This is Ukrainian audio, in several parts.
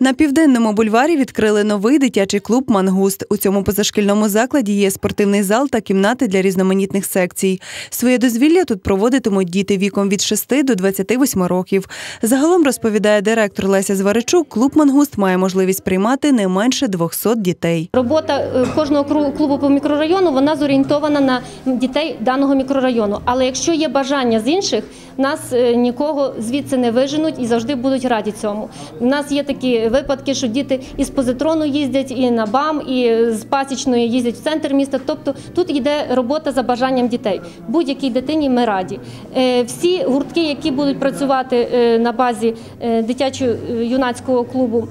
На південному бульварі відкрили новий дитячий клуб Мангуст. У цьому позашкільному закладі є спортивний зал та кімнати для різноманітних секцій. Своє дозвілля тут проводитимуть діти віком від 6 до 28 років. Загалом розповідає директор Леся Зваричук, клуб Мангуст має можливість приймати не менше 200 дітей. Робота е, кожного клубу по мікрорайону вона зорієнтована на дітей даного мікрорайону. Але якщо є бажання з інших, нас е, нікого звідси не виженуть і завжди будуть раді цьому. У нас є такі випадки, що діти із позитрону їздять і на БАМ, і з пасічної їздять в центр міста. Тобто тут йде робота за бажанням дітей. Будь-якій дитині ми раді. Е, Всі гуртки, які будуть працювати е, на базі е, дитячо-юнацького клубу.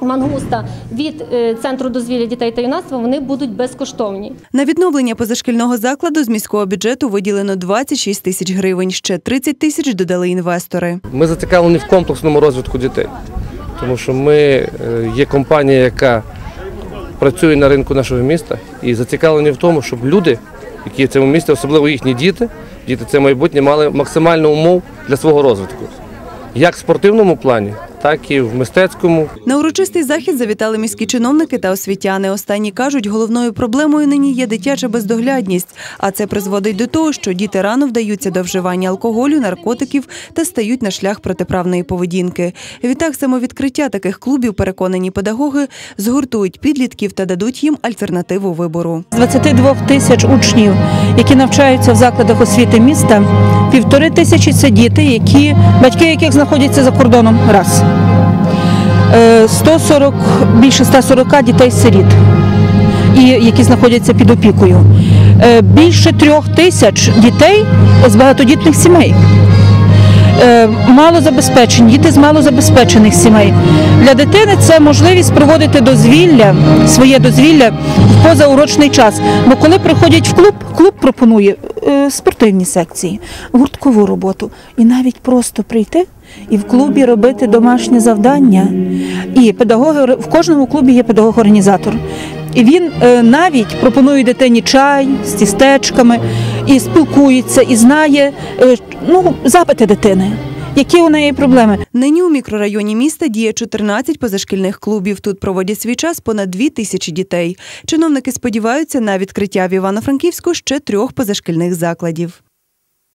Мангуста від центру дозвілля дітей та юнацтва вони будуть безкоштовні. На відновлення позашкільного закладу з міського бюджету виділено 26 тисяч гривень. Ще 30 тисяч додали інвестори. Ми зацікавлені в комплексному розвитку дітей, тому що ми е, є компанія, яка працює на ринку нашого міста, і зацікавлені в тому, щоб люди, які в цьому місті, особливо їхні діти, діти це майбутнє, мали максимальну умов для свого розвитку, як в спортивному плані, так і в мистецькому. На урочистий захід завітали міські чиновники та освітяни. Останні кажуть, головною проблемою нині є дитяча бездоглядність, а це призводить до того, що діти рано вдаються до вживання алкоголю, наркотиків та стають на шлях протиправної поведінки. Відтак самовідкриття таких клубів, переконані педагоги, згуртують підлітків та дадуть їм альтернативу вибору. З 22 тисяч учнів, які навчаються в закладах освіти міста, півтори тисячі це діти, які батьки яких знаходяться за кордоном. Раз 140, більше 140 дітей-сиріт, які знаходяться під опікою. Е, Більше трьох тисяч дітей з багатодітних сімей. Е, малозабезпечені, діти з малозабезпечених сімей. Для дитини це можливість проводити дозвілля, своє дозвілля в позаурочний час. Бо коли приходять в клуб, клуб пропонує е, спортивні секції, гурткову роботу і навіть просто прийти і в клубі робити домашнє завдання. І педагоги в кожному клубі є педагог-організатор. І він е, навіть пропонує дитині чай з тістечками і спілкується, і знає е, ну, запити дитини, які у неї проблеми. Нині у мікрорайоні міста діє 14 позашкільних клубів. Тут проводять свій час понад 2 тисячі дітей. Чиновники сподіваються на відкриття в Івано-Франківську ще трьох позашкільних закладів.